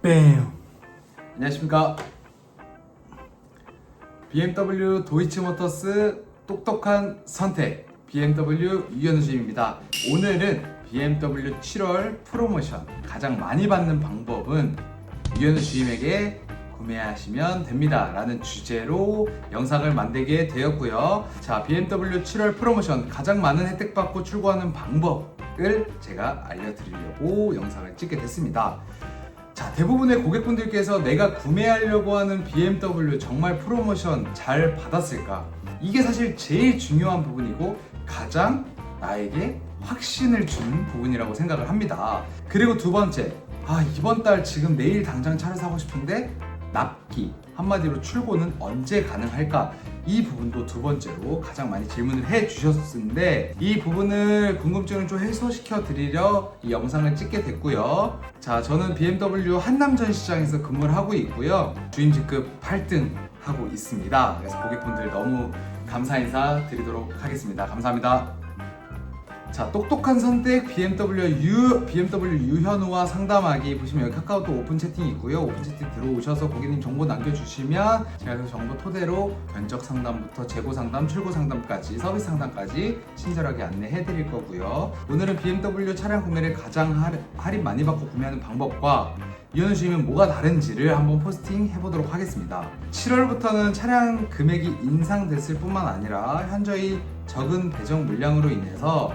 뺨 안녕하십니까. BMW 도이치모터스 똑똑한 선택 BMW 유현우 주임입니다. 오늘은 BMW 7월 프로모션 가장 많이 받는 방법은 유현우 주임에게 구매하시면 됩니다. 라는 주제로 영상을 만들게 되었고요. 자 BMW 7월 프로모션 가장 많은 혜택 받고 출고하는 방법을 제가 알려드리려고 영상을 찍게 됐습니다 자, 대부분의 고객분들께서 내가 구매하려고 하는 BMW 정말 프로모션 잘 받았을까? 이게 사실 제일 중요한 부분이고 가장 나에게 확신을 주는 부분이라고 생각을 합니다. 그리고 두 번째, 아, 이번 달 지금 내일 당장 차를 사고 싶은데 납기, 한마디로 출고는 언제 가능할까? 이 부분도 두 번째로 가장 많이 질문을 해 주셨는데 이 부분을 궁금증을 좀 해소시켜 드리려 이 영상을 찍게 됐고요. 자, 저는 BMW 한남 전 시장에서 근무를 하고 있고요. 주임 직급 8등 하고 있습니다. 그래서 고객분들 너무 감사 인사 드리도록 하겠습니다. 감사합니다. 자, 똑똑한 선택 BMW 유 BMW 유현우와 상담하기 보시면 여기 카카오톡 오픈 채팅이 있고요. 오픈 채팅 들어오셔서 고객님 정보 남겨주시면 제가 그 정보 토대로 견적 상담부터 재고 상담, 출고 상담까지 서비스 상담까지 친절하게 안내해 드릴 거고요. 오늘은 BMW 차량 구매를 가장 할- 할인 많이 받고 구매하는 방법과 유현우 주임은 뭐가 다른지를 한번 포스팅 해보도록 하겠습니다. 7월부터는 차량 금액이 인상됐을 뿐만 아니라 현저히 적은 배정 물량으로 인해서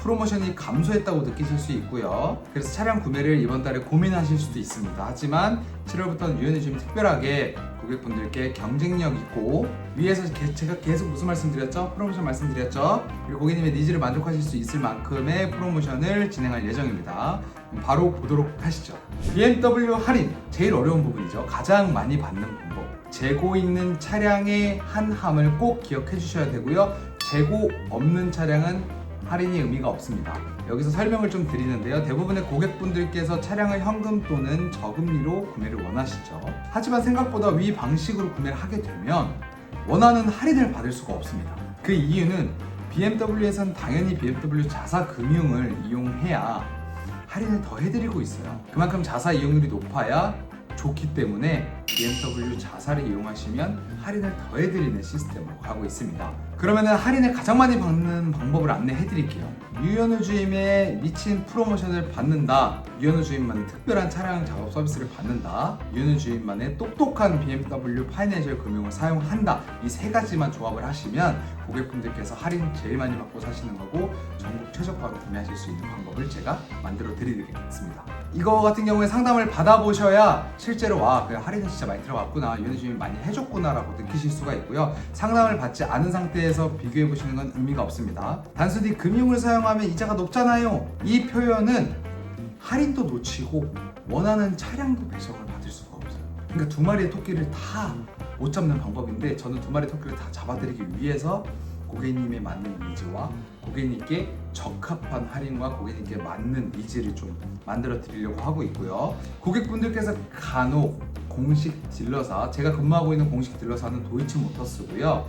프로모션이 감소했다고 느끼실 수 있고요. 그래서 차량 구매를 이번 달에 고민하실 수도 있습니다. 하지만 7월부터는 유연히 좀 특별하게 고객분들께 경쟁력 있고 위에서 게- 제가 계속 무슨 말씀드렸죠? 프로모션 말씀드렸죠? 그리고 고객님의 니즈를 만족하실 수 있을 만큼의 프로모션을 진행할 예정입니다. 바로 보도록 하시죠. BMW 할인 제일 어려운 부분이죠. 가장 많이 받는 방법. 재고 있는 차량의 한 함을 꼭 기억해 주셔야 되고요. 재고 없는 차량은 할인이 의미가 없습니다. 여기서 설명을 좀 드리는데요. 대부분의 고객분들께서 차량을 현금 또는 저금리로 구매를 원하시죠. 하지만 생각보다 위 방식으로 구매를 하게 되면 원하는 할인을 받을 수가 없습니다. 그 이유는 BMW에선 당연히 BMW 자사 금융을 이용해야 할인을 더 해드리고 있어요. 그만큼 자사 이용률이 높아야 좋기 때문에 BMW 자사를 이용하시면 할인을 더 해드리는 시스템으로 가고 있습니다. 그러면 할인을 가장 많이 받는 방법을 안내해 드릴게요. 유연우 주임의 미친 프로모션을 받는다. 유연우 주임만의 특별한 차량 작업 서비스를 받는다. 유연우 주임만의 똑똑한 BMW 파이낸셜 금융을 사용한다. 이 세 가지만 조합을 하시면 고객분들께서 할인 제일 많이 받고 사시는 거고 최저가로 구매하실 수 있는 방법을 제가 만들어 드리겠습니다. 이거 같은 경우에 상담을 받아보셔야 실제로 와, 그래 할인은 진짜 많이 들어갔구나, 유연우 주임이 많이 해줬구나라고 느끼실 수가 있고요. 상담을 받지 않은 상태에서 비교해 보시는 건 의미가 없습니다. 단순히 금융을 사용하면 이자가 높잖아요. 이 표현은 할인도 놓치고 원하는 차량도 배정을 받을 수가 없어요. 그러니까 두 마리의 토끼를 다 못 잡는 방법인데 저는 두 마리 토끼를 다 잡아드리기 위해서 고객님의 맞는 니즈와 고객님께 적합한 할인과 고객님께 맞는 니즈를 좀 만들어 드리려고 하고 있고요. 고객분들께서 간혹 공식 딜러사, 제가 근무하고 있는 공식 딜러사는 도이치모터스고요.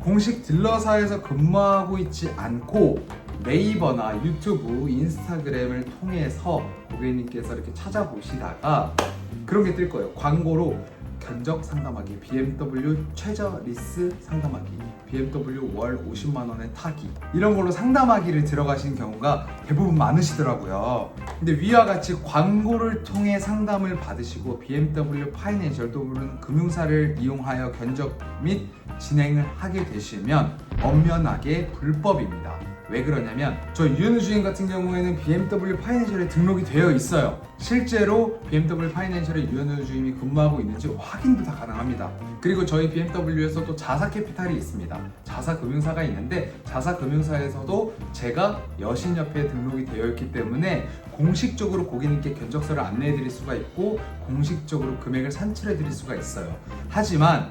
공식 딜러사에서 근무하고 있지 않고 네이버나 유튜브, 인스타그램을 통해서 고객님께서 이렇게 찾아보시다가 그런 게 뜰 거예요. 광고로 견적 상담하기, BMW 최저 리스 상담하기, BMW 월 50만 원의 타기 이런 걸로 상담하기를 들어가신 경우가 대부분 많으시더라고요. 근데 위와 같이 광고를 통해 상담을 받으시고 BMW 파이낸셜 또는 금융사를 이용하여 견적 및 진행을 하게 되시면 엄연하게 불법입니다. 왜 그러냐면 저 유현우 주인 같은 경우에는 BMW 파이낸셜에 등록이 되어 있어요. 실제로 BMW 파이낸셜에 유현우 주임이 근무하고 있는지 확인도 다 가능합니다. 그리고 저희 BMW에서 또 자사 캐피탈이 있습니다. 자사 금융사가 있는데 자사 금융사에서도 제가 여신 협회에 등록이 되어 있기 때문에 공식적으로 고객님께 견적서를 안내해 드릴 수가 있고 공식적으로 금액을 산출해 드릴 수가 있어요. 하지만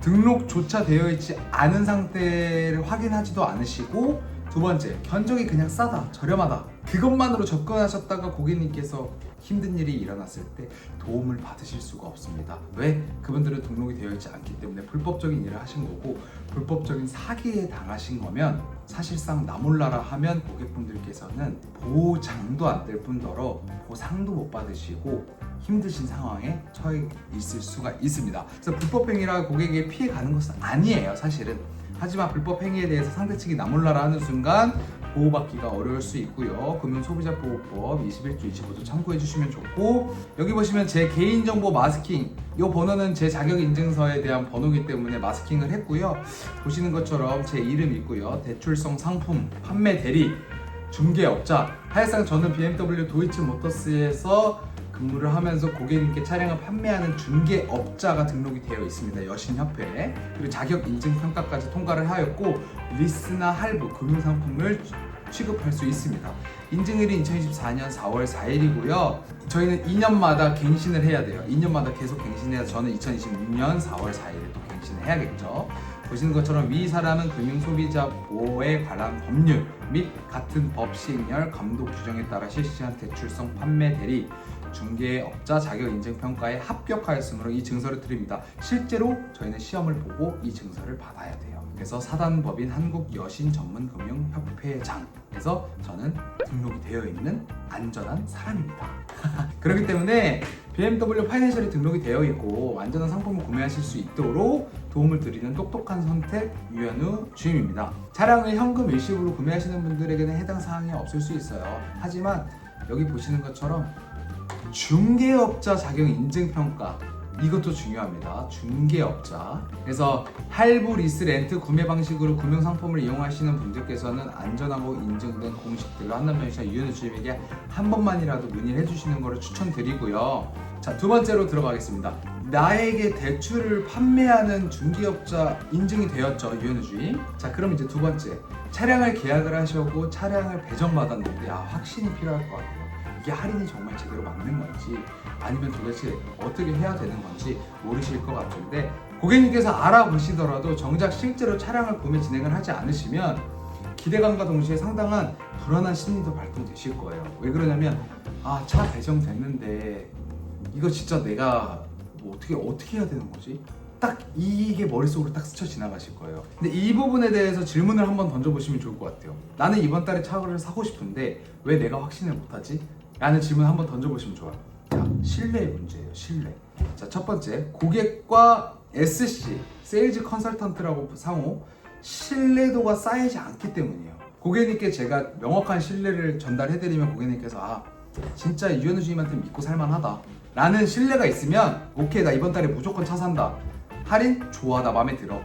등록조차 되어 있지 않은 상태를 확인하지도 않으시고 두 번째, 견적이 그냥 싸다, 저렴하다. 그것만으로 접근하셨다가 고객님께서 힘든 일이 일어났을 때 도움을 받으실 수가 없습니다. 왜? 그분들은 등록이 되어 있지 않기 때문에 불법적인 일을 하신 거고 불법적인 사기에 당하신 거면 사실상 나 몰라라 하면 고객분들께서는 보장도 안 될 뿐더러 보상도 못 받으시고 힘드신 상황에 처해 있을 수가 있습니다. 그래서 불법 행위라 고객에게 피해 가는 것은 아니에요, 사실은. 하지만 불법 행위에 대해서 상대 측이 나몰라라 하는 순간 보호받기가 어려울 수 있고요. 금융소비자보호법 21조 25조 참고해 주시면 좋고 여기 보시면 제 개인정보 마스킹 이 번호는 제 자격 인증서에 대한 번호기 때문에 마스킹을 했고요. 보시는 것처럼 제 이름 있고요. 대출성 상품 판매 대리 중개업자 사실상 저는 BMW 도이치 모터스에서 근무를 하면서 고객님께 차량을 판매하는 중개업자가 등록이 되어 있습니다. 여신협회에 그리고 자격 인증 평가까지 통과를 하였고 리스나 할부 금융 상품을 취급할 수 있습니다. 인증일이 2024년 4월 4일이고요. 저희는 2년마다 갱신을 해야 돼요. 2년마다 계속 갱신해야 저는 2026년 4월 4일에 또 갱신을 해야겠죠. 보시는 것처럼 위 사람은 금융 소비자 보호에 관한 법률 및 같은 법 시행령 감독 규정에 따라 실시한 대출성 판매 대리 중개업자 자격 인증 평가에 합격하였으므로 이 증서를 드립니다. 실제로 저희는 시험을 보고 이 증서를 받아야 돼요. 그래서 사단법인 한국 여신 전문 금융 협회장에서 저는 등록이 되어 있는 안전한 사람입니다. 그렇기 때문에 BMW 파이낸셜이 등록이 되어 있고 안전한 상품을 구매하실 수 있도록 도움을 드리는 똑똑한 선택 유현우 주임입니다. 차량을 현금 일시불로 구매하시는 분들에게는 해당 사항이 없을 수 있어요. 하지만 여기 보시는 것처럼 중개업자 자격 인증 평가 이것도 중요합니다. 중개업자. 그래서 할부, 리스, 렌트 구매 방식으로 금융 상품을 이용하시는 분들께서는 안전하고 인증된 공식들로 한남면시장 유현우 주임에게 한 번만이라도 문의를 해주시는 것을 추천드리고요. 자, 두 번째로 들어가겠습니다. 나에게 대출을 판매하는 중개업자 인증이 되었죠, 유현우 주임. 자, 그럼 이제 두 번째. 차량을 계약을 하시고 차량을 배정받았는데 아, 확신이 필요할 것 같아요. 이게 할인이 정말 제대로 맞는 건지 아니면 도대체 어떻게 해야 되는 건지 모르실 것 같은데 고객님께서 알아보시더라도 정작 실제로 차량을 구매 진행을 하지 않으시면 기대감과 동시에 상당한 불안한 심리도 발동되실 거예요. 왜 그러냐면 아 차 배정됐는데 이거 진짜 내가 뭐 어떻게 어떻게 해야 되는 거지? 딱 이게 머릿속으로 딱 스쳐 지나가실 거예요. 근데 이 부분에 대해서 질문을 한번 던져보시면 좋을 것 같아요. 나는 이번 달에 차를 사고 싶은데 왜 내가 확신을 못하지? 라는 질문 한번 던져보시면 좋아요. 자, 신뢰의 문제예요. 신뢰. 자, 첫 번째 고객과 SC 세일즈 컨설턴트라고 상호 신뢰도가 쌓이지 않기 때문이에요. 고객님께 제가 명확한 신뢰를 전달해드리면 고객님께서 아 진짜 유현우 주임한테 믿고 살만하다 라는 신뢰가 있으면 오케이 나 이번 달에 무조건 차 산다 할인 좋아 나 마음에 들어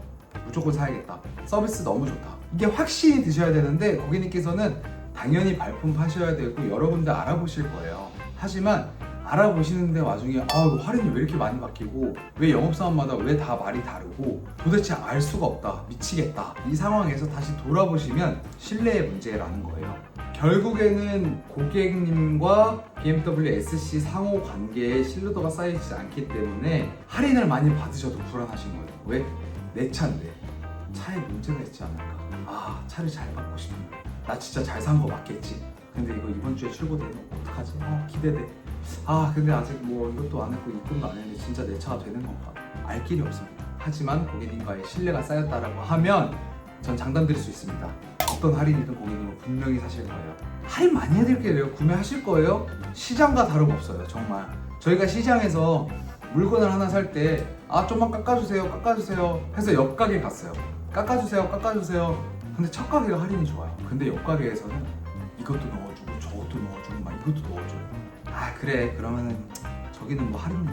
무조건 사야겠다 서비스 너무 좋다 이게 확신이 드셔야 되는데 고객님께서는 당연히 발품 파셔야 되고 여러분들 알아보실 거예요. 하지만 알아보시는데 와중에 아 할인이 왜 이렇게 많이 바뀌고 왜 영업사원마다 왜 다 말이 다르고 도대체 알 수가 없다 미치겠다. 이 상황에서 다시 돌아보시면 신뢰의 문제라는 거예요. 결국에는 고객님과 BMW SC 상호 관계에 신뢰도가 쌓이지 않기 때문에 할인을 많이 받으셔도 불안하신 거예요. 왜? 내 차인데 차에 문제가 있지 않을까? 아 차를 잘 받고 싶은데 나 진짜 잘 산 거 맞겠지 근데 이거 이번 주에 출고되면 어떡하지? 아 기대돼 아 근데 아직 뭐 이것도 안 했고 입금도 안 했는데 진짜 내 차가 되는 건가? 알 길이 없습니다. 하지만 고객님과의 신뢰가 쌓였다라고 하면 전 장담 드릴 수 있습니다. 어떤 할인이든 고객님은 분명히 사실 거예요. 할인 많이 해드릴게요. 구매하실 거예요? 시장과 다름없어요. 정말. 저희가 시장에서 물건을 하나 살 때 아 좀만 깎아주세요 깎아주세요 해서 옆 가게 갔어요 깎아주세요 깎아주세요 근데 첫 가게가 할인이 좋아요. 근데 옆 가게에서는 이것도 넣어주고 저것도 넣어주고 막 이것도 넣어줘요. 아 그래. 그러면은 저기는 뭐 할인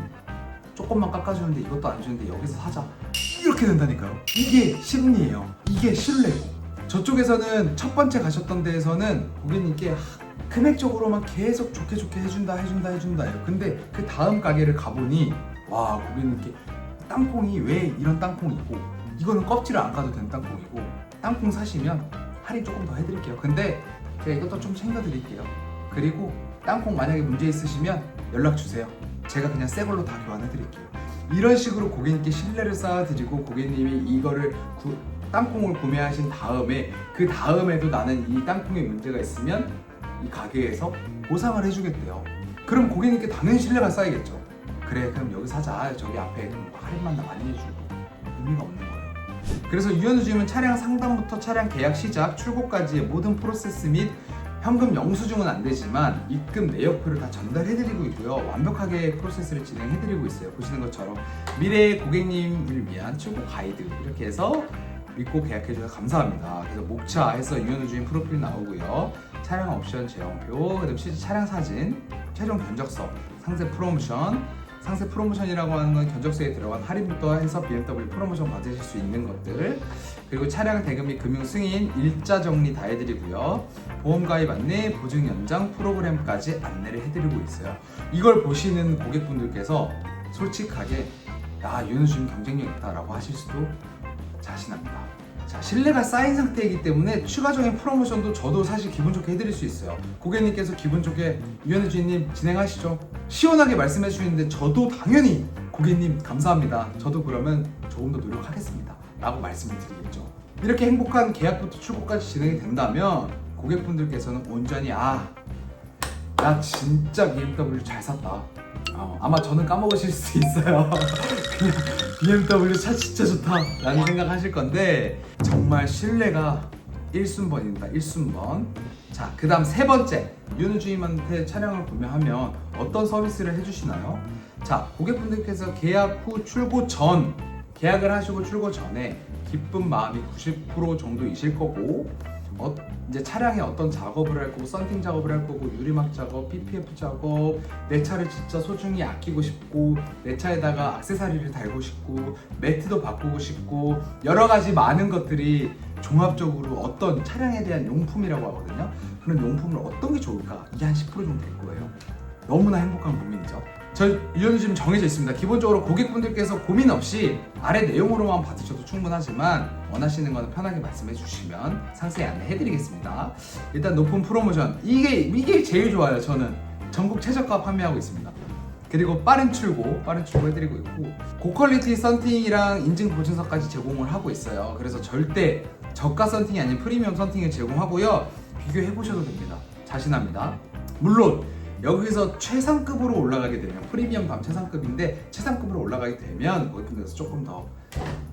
조금만 깎아주는데 이것도 안 주는데 여기서 사자. 이렇게 된다니까요. 이게 심리예요. 이게 신뢰고. 저쪽에서는 첫 번째 가셨던 데에서는 고객님께 하, 금액적으로만 계속 좋게 좋게 해준다 해준다 해준다예요. 근데 그 다음 가게를 가보니 와 고객님께 땅콩이 왜 이런 땅콩이고 이거는 껍질을 안 까도 되는 땅콩이고 땅콩 사시면 할인 조금 더 해드릴게요 근데 제가 이것도 좀 챙겨드릴게요 그리고 땅콩 만약에 문제 있으시면 연락 주세요. 제가 그냥 새 걸로 다 교환해 드릴게요. 이런 식으로 고객님께 신뢰를 쌓아드리고 고객님이 이거를 구- 땅콩을 구매하신 다음에 그 다음에도 나는 이 땅콩에 문제가 있으면 이 가게에서 보상을 해주겠대요. 그럼 고객님께 당연히 신뢰가 쌓이겠죠. 그래 그럼 여기 사자 저기 앞에 그럼 할인만 나 많이 해주고 의미가 없는 거예요. 그래서 유현우 주임은 차량 상담부터 차량 계약 시작, 출고까지의 모든 프로세스 및 현금 영수증은 안 되지만 입금 내역표를 다 전달해드리고 있고요. 완벽하게 프로세스를 진행해드리고 있어요. 보시는 것처럼 미래의 고객님을 위한 출고 가이드 이렇게 해서 믿고 계약해주셔서 감사합니다. 그래서 목차 해서 유현우 주임 프로필 나오고요. 차량 옵션 제형표, 그다음 실제 차량 사진, 최종 견적서, 상세 프로모션, 상세 프로모션이라고 하는 건 견적서에 들어간 할인부터 해서 BMW 프로모션 받으실 수 있는 것들 그리고 차량 대금 및 금융 승인 일자 정리 다 해드리고요 보험 가입 안내 보증 연장 프로그램까지 안내를 해드리고 있어요 이걸 보시는 고객분들께서 솔직하게 야 윤우준 경쟁력 있다라고 하실 수도 자신합니다 자, 신뢰가 쌓인 상태이기 때문에 추가적인 프로모션도 저도 사실 기분 좋게 해드릴 수 있어요. 고객님께서 기분 좋게 유현우 주인님 진행하시죠. 시원하게 말씀해 주시는데 저도 당연히 고객님 감사합니다. 저도 그러면 조금 더 노력하겠습니다. 라고 말씀을 드리겠죠. 이렇게 행복한 계약부터 출고까지 진행이 된다면 고객분들께서는 온전히 아, 나 진짜 BMW 잘 샀다. 어, 아마 저는 까먹으실 수 있어요. 그냥 BMW 차 진짜 좋다 라는 생각 하실 건데 정말 신뢰가 1순번입니다. 1순번. 자 그 다음 세 번째. 윤우 주임한테 차량을 구매하면 어떤 서비스를 해주시나요? 자 고객분들께서 계약 후 출고 전 계약을 하시고 출고 전에 기쁜 마음이 90% 정도이실 거고 어, 이제 차량에 어떤 작업을 할 거고 썬팅 작업을 할 거고 유리막 작업, PPF 작업 내 차를 진짜 소중히 아끼고 싶고 내 차에다가 액세서리를 달고 싶고 매트도 바꾸고 싶고 여러 가지 많은 것들이 종합적으로 어떤 차량에 대한 용품이라고 하거든요 그런 용품을 어떤 게 좋을까 이게 한 10% 정도 될 거예요 너무나 행복한 고민이죠 저 유연이 지금 정해져 있습니다. 기본적으로 고객분들께서 고민 없이 아래 내용으로만 받으셔도 충분하지만 원하시는 거는 편하게 말씀해 주시면 상세히 안내해 드리겠습니다. 일단 높은 프로모션 이게 이게 제일 좋아요. 저는 전국 최저가 판매하고 있습니다. 그리고 빠른 출고, 빠른 출고 해드리고 있고 고퀄리티 썬팅이랑 인증 보증서까지 제공을 하고 있어요. 그래서 절대 저가 썬팅이 아닌 프리미엄 썬팅을 제공하고요. 비교해 보셔도 됩니다. 자신합니다. 물론 여기서 최상급으로 올라가게 되면 프리미엄 다음 최상급인데 최상급으로 올라가게 되면 고객분들께서 조금 더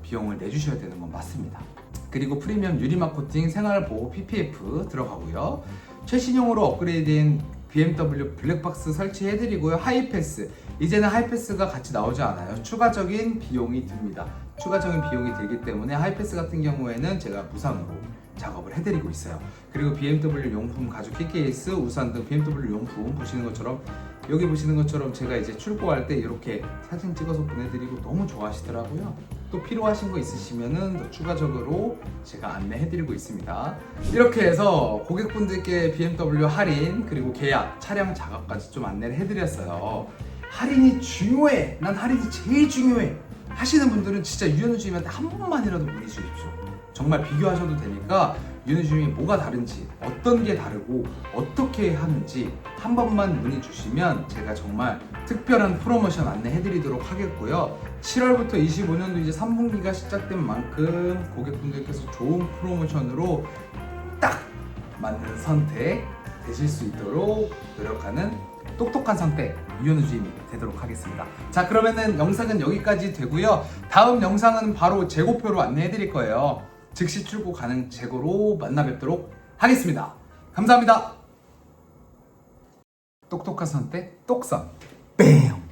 비용을 내주셔야 되는 건 맞습니다. 그리고 프리미엄 유리막 코팅, 생활보호 PPF 들어가고요. 최신형으로 업그레이드된 BMW 블랙박스 설치해드리고요. 하이패스 이제는 하이패스가 같이 나오지 않아요. 추가적인 비용이 듭니다. 추가적인 비용이 들기 때문에 하이패스 같은 경우에는 제가 무상으로 작업을 해드리고 있어요. 그리고 BMW 용품 가죽 키케이스, 우산 등 BMW 용품 보시는 것처럼 여기 보시는 것처럼 제가 이제 출고할 때 이렇게 사진 찍어서 보내드리고 너무 좋아하시더라고요. 또 필요하신 거 있으시면은 또 추가적으로 제가 안내해드리고 있습니다. 이렇게 해서 고객분들께 BMW 할인 그리고 계약, 차량 작업까지 좀 안내를 해드렸어요. 할인이 중요해. 난 할인이 제일 중요해. 하시는 분들은 진짜 유현우 주임한테 한 번만이라도 문의 주십시오. 정말 비교하셔도 되니까 유현우 주임이 뭐가 다른지, 어떤 게 다르고 어떻게 하는지 한 번만 문의 주시면 제가 정말 특별한 프로모션 안내해드리도록 하겠고요. 7월부터 25년도 이제 3분기가 시작된 만큼 고객분들께서 좋은 프로모션으로 딱 맞는 선택 되실 수 있도록 노력하는 똑똑한 선택 유현우 주임이 되도록 하겠습니다. 자 그러면은 영상은 여기까지 되고요. 다음 영상은 바로 재고표로 안내해 드릴 거예요. 즉시 출고 가능 재고로 만나 뵙도록 하겠습니다. 감사합니다. 똑똑한 선택 똑선 뺑